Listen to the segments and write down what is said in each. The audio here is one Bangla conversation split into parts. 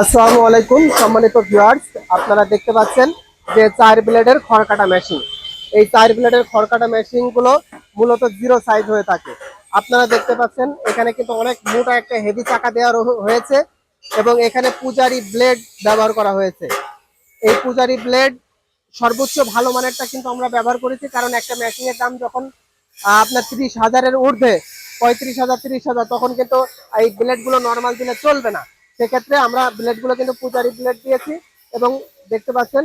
আসসালামু আলাইকুম, সম্মানিত ভিউয়ার্স আপনারা দেখতে পাচ্ছেন যে চার ব্লেডের খড়কাটা মেশিন এই চার ব্লেডের খড়কাটা মেশিনগুলো মূলত জিরো সাইজ হয়ে থাকে। আপনারা দেখতে পাচ্ছেন, এখানে কিন্তু অনেক মোটা একটা হেভি চাকা দেওয়া হয়েছে এবং এখানে পূজারি ব্লেড ব্যবহার করা হয়েছে। এই পূজারি ব্লেড সর্বোচ্চ ভালো মানেরটা কিন্তু আমরা ব্যবহার করেছি, কারণ একটা মেশিনের দাম যখন আপনার তিরিশ হাজারের ঊর্ধ্বে, পঁয়ত্রিশ হাজার, তিরিশ হাজার, তখন কিন্তু এই ব্লেডগুলো নর্মাল দিলে চলবে না। সেক্ষেত্রে আমরা ব্লেডগুলো কিন্তু পূজারি ব্লেড দিয়েছি এবং দেখতে পাচ্ছেন,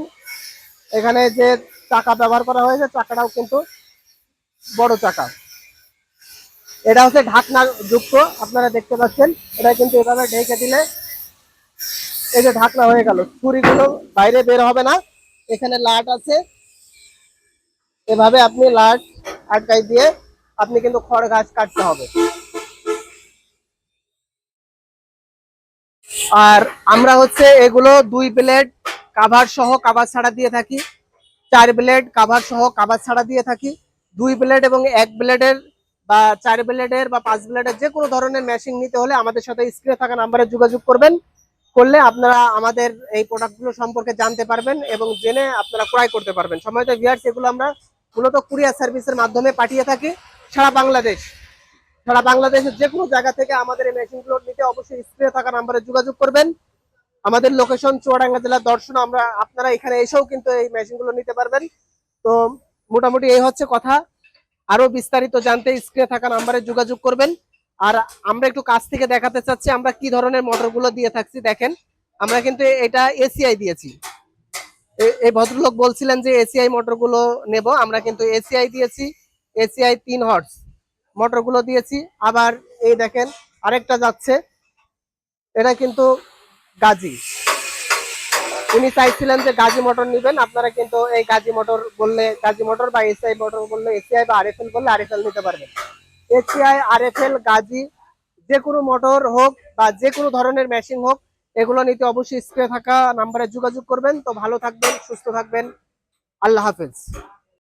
এখানে যে চাকা ব্যবহার করা হয়েছে, চাকাটাও কিন্তু বড় চাকা। এটা হচ্ছে ঢাকনা যুক্ত, আপনারা দেখতে পাচ্ছেন, এটা কিন্তু এভাবে ঢেকে দিলে এই যে ঢাকনা হয়ে গেল, ছুরিগুলো বাইরে বের হবে না। এখানে লাট আছে, এভাবে আপনি লাট আটকাই দিয়ে আপনি কিন্তু খড় গাছ কাটতে হবে। আর আমরা হচ্ছে এগুলো দুই ব্লেড কাভার সহ কাভার ছাড়া দিয়ে থাকি, চার ব্লেড কাভার সহ কাভার ছাড়া দিয়ে থাকি, দুই ব্লেড এবং এক ব্লেডের বা চার ব্লেডের বা পাঁচ ব্লেডের যে কোনো ধরনের মেশিন নিতে হলে আমাদের সাথে স্ক্রিনে থাকা নাম্বারে যোগাযোগ করবেন, করলে আপনারা আমাদের এই প্রোডাক্টগুলো সম্পর্কে জানতে পারবেন এবং জেনে আপনারা ক্রয় করতে পারবেন। সময়ত ভিয়ার্স এগুলো আমরা মূলত কুরিয়ার সার্ভিসের মাধ্যমে পাঠিয়ে থাকি সারা বাংলাদেশ। সারা বাংলাদেশের যে কোনো জায়গা থেকে আমাদের এই মেশিনগুলো নিতে অবশ্যই স্ক্রিনে থাকা নাম্বারে যোগাযোগ করবেন। আমাদের লোকেশন চুয়াডাঙ্গা জেলার দর্শন, আমরা আপনারা এখানে এসেও কিন্তু এই মেশিনগুলো নিতে পারবেন। তো মোটামুটি এই হচ্ছে কথা। আরও বিস্তারিত জানতে স্ক্রিনে থাকা নাম্বারে যোগাযোগ করবেন। আর আমরা একটু কাছ থেকে দেখাতে চাচ্ছি, আমরা কি ধরনের মোটরগুলো দিয়ে থাকছি দেখেন। আমরা কিন্তু এটা এসিআই দিয়েছি। এই ভদ্রলোক বলছিলেন যে এসিআই মোটরগুলো নেব, আমরা কিন্তু এসিআই দিয়েছি। এসিআই তিন হর্স মোটরগুলো দিয়েছি। আবার এই দেখেন আরেকটা যাচ্ছে। এটা কিন্তু গাজী। উনি চাইছিলেন যে গাজী মোটর নেবেন। আপনারা কিন্তু এই গাজী মোটর বললে, গাজী মোটর বা এসিআই মোটর বললে, এসিআই বা আরএফএল বললে আরএফএল নিতে পারবেন। এসিআই, আরএফএল, গাজী, যে কোনো মোটর হোক বা যে কোনো ধরনের মেশিন হোক, এগুলো নিতে অবশ্যই স্ক্রিনে থাকা নাম্বারে যোগাযোগ করবেন। তো ভালো থাকবেন, সুস্থ থাকবেন। আল্লাহ হাফেজ।